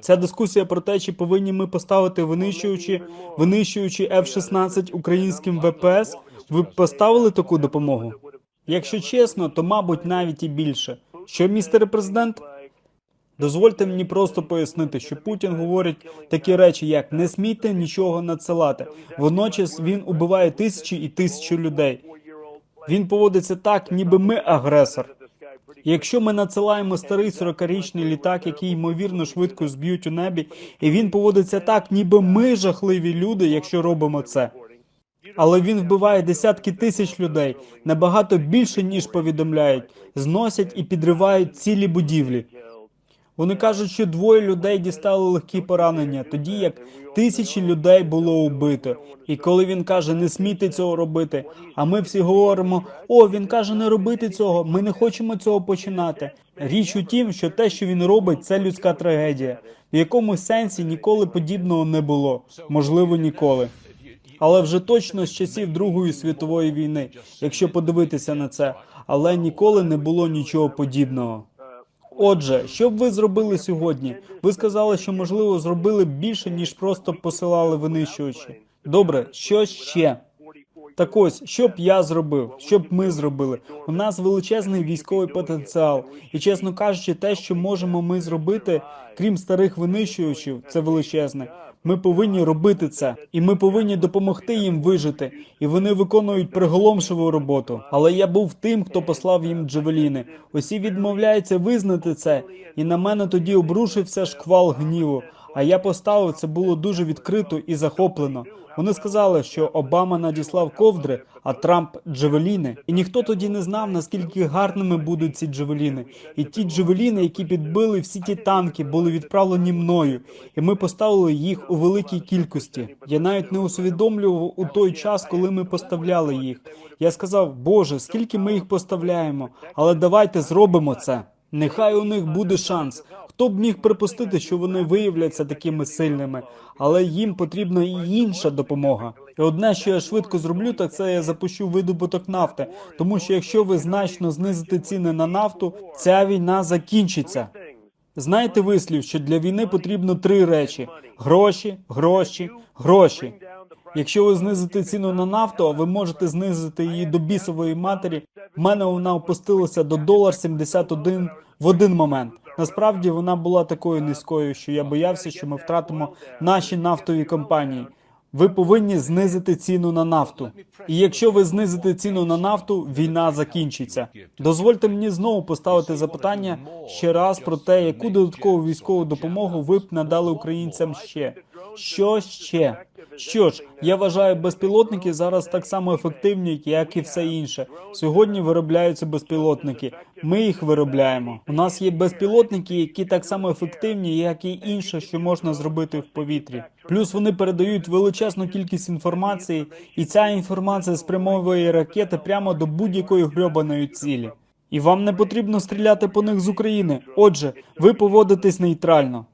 Ця дискусія про те, чи повинні ми поставити винищуючи, винищуючи F-16 українським ВПС. Ви б поставили таку допомогу? Якщо чесно, то мабуть навіть і більше. Що, містере президент? Дозвольте мені просто пояснити, що Путін говорить такі речі, як не смійте нічого надсилати. Водночас він убиває тисячі і тисячі людей. Він поводиться так, ніби ми агресор. Якщо ми надсилаємо старий 40-річний літак, який ймовірно швидко зб'ють у небі, і він поводиться так, ніби ми жахливі люди, якщо робимо це. Але він вбиває десятки тисяч людей, набагато більше ніж повідомляють, зносять і підривають цілі будівлі. Вони кажуть, що двоє людей дістали легкі поранення, тоді як тисячі людей було убито. І коли він каже, не смійте цього робити, а ми всі говоримо: о, він каже, не робити цього. Ми не хочемо цього починати. Річ у тім, що те, що він робить, це людська трагедія. В якому сенсі ніколи подібного не було, можливо, ніколи. Але вже точно з часів Другої світової війни, якщо подивитися на це, але ніколи не було нічого подібного. Отже, що б ви зробили сьогодні? Ви сказали, що можливо зробили більше, ніж просто посилали винищувачі. Добре, що ще? Так ось, що б я зробив, що б ми зробили? У нас величезний військовий потенціал, і чесно кажучи, те, що можемо ми зробити, крім старих винищувачів, це величезне. Ми повинні робити це, і ми повинні допомогти їм вижити. І вони виконують приголомшиву роботу. Але я був тим, хто послав їм джевеліни. Усі відмовляються визнати це, і на мене тоді обрушився шквал гніву. А я поставив це було дуже відкрито і захоплено. Вони сказали, що Обама надіслав ковдри, а Трамп джевеліни. І ніхто тоді не знав, наскільки гарними будуть ці джевеліни. І ті джевеліни, які підбили всі ті танки, були відправлені мною, і ми поставили їх у великій кількості. Я навіть не усвідомлював у той час, коли ми поставляли їх. Я сказав, Боже, скільки ми їх поставляємо, але давайте зробимо це. Нехай у них буде шанс. Хто б міг припустити, що вони виявляться такими сильними, але їм потрібна і інша допомога. І одне, що я швидко зроблю, так це я запущу видобуток нафти. Тому що якщо ви значно знизите ціни на нафту, ця війна закінчиться. Знаєте вислів, що для війни потрібно три речі: гроші, гроші, гроші. Якщо ви знизите ціну на нафту, а ви можете знизити її до бісової матері. В мене вона опустилася до долар 71 в один момент. Насправді вона була такою низькою, що я боявся, що ми втратимо наші нафтові компанії. Ви повинні знизити ціну на нафту. І якщо ви знизите ціну на нафту, війна закінчиться. Дозвольте мені знову поставити запитання ще раз про те, яку додаткову військову допомогу ви б надали українцям ще. Що ще? Що ж, я вважаю, безпілотники зараз так само ефективні, як і все інше. Сьогодні виробляються безпілотники. Ми їх виробляємо. У нас є безпілотники, які так само ефективні, як і інше, що можна зробити в повітрі. Плюс вони передають величезну кількість інформації, і ця інформація спрямовує ракети прямо до будь-якої грьобаної цілі. І вам не потрібно стріляти по них з України. Отже, ви поводитесь нейтрально.